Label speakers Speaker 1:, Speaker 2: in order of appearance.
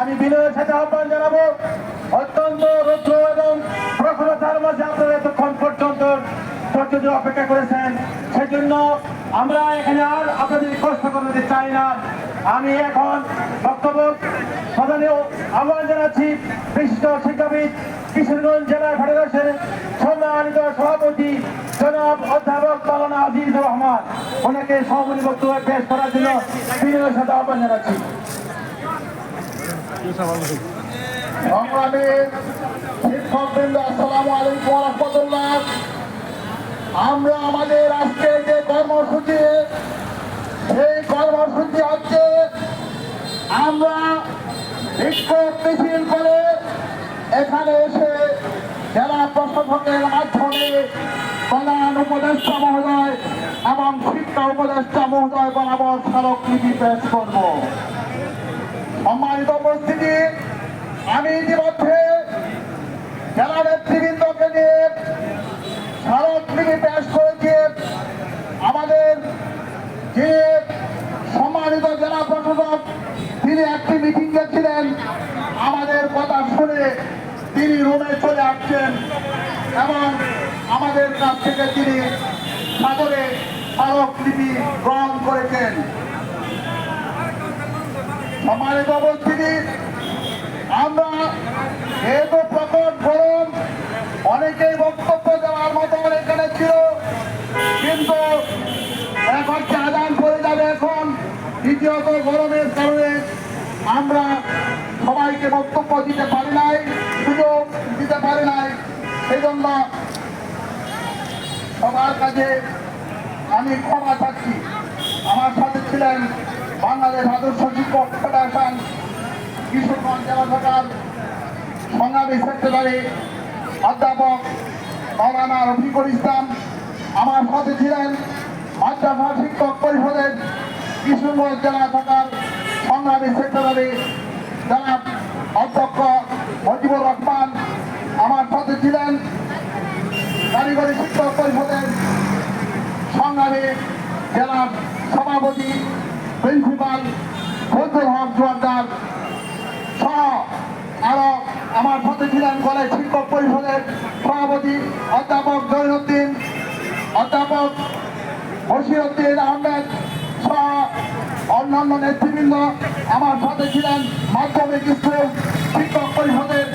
Speaker 1: আমি বিনয়ের সাথে আহ্বান জানাব। অত্যন্ত রৌদ্র এবং প্রখরতার মাঝে আপনারা এতক্ষণ পর্যন্ত ধৈর্য অপেক্ষা করেছেন। সেজন্য আমরা এখানে আর আপনাদের কষ্ট করতে চাই না। আমি এখন বক্তব্য প্রধানে আহ্বান জানাচ্ছি বিশিষ্ট শিক্ষাবিদ কিশোরগঞ্জ জেলা ফেডারেশনের সম্মানিত সভাপতি জনাব অধ্যাপক মালানা আজিজ রহমান। ওনাকে সভাপতি বক্তব্য পেশ করার জন্য বিনয়ের সাথে আহ্বান জানাচ্ছি।
Speaker 2: আমরা আমাদের আজকে যে কর্মসূচি, সেই কর্মসূচি হচ্ছে আমরা বিক্ষোভ মিছিল করে এখানে এসে জেলা প্রশাসকের মাধ্যমে প্রধান উপদেষ্টা মহোদয় এবং শিক্ষা উপদেষ্টা মহোদয় বরাবর স্মারকলিপি পেশ করব। সম্মানিত উপস্থিতি, আমি ইতিমধ্যে জেলা নেতৃবৃন্দকে নিয়ে স্মারকলিপি পেশ করেছি। আমাদের যে সম্মানিত জেলা প্রশাসক, তিনি একটি মিটিং গেছিলেন আমাদের কথা শুনে তিনি রুমে চলে আসছেন এবং আমাদের কাছ থেকে তিনি সাদরে স্মারকলিপি গ্রহণ করেছেন। সম্মানিত উপস্থিতি আমরা যেহেতু প্রকট গরম অনেকেই বক্তব্য দেওয়ার মতো এখানে ছিল। কিন্তু এখন আদান করে যাবে এখন। দ্বিতীয়ত গরমের কারণে আমরা সবাইকে বক্তব্য দিতে পারি নাই, সুযোগ দিতে পারি নাই। সেই জন্য সবার কাছে আমি ক্ষমা চাচ্ছি। আমার সাথে ছিলেন বাংলাদেশ আদর্শ শিক্ষক ফেডারেশন, কিশোরগঞ্জ জেলা শাখার সংগ্রামী সেক্রেটারি, অধ্যাপক মৌলানা রফিকুল ইসলাম, আমার সাথে ছিলেন মাদ্রাসা শিক্ষক পরিষদের কিশোরগঞ্জ জেলা শাখার সংগ্রামী সেক্রেটারি জনাব অধ্যক্ষ মজিবুর রহমান, আমার সাথে ছিলেন কারিগরি শিক্ষক পরিষদের সংগ্রামী জেলার সভাপতি প্রিন্সিপাল ফজল হক জোয়ারদার সহ আরও আমার সাথে ছিলেন কলেজ শিক্ষক পরিষদের সভাপতি অধ্যাপক জৈনুদ্দিন অধ্যাপক বসিরুদ্দিন আহমেদ সহ অন্যান্য নেতৃবৃন্দ, আমার সাথে ছিলেন মাধ্যমিক স্কুল শিক্ষক পরিষদের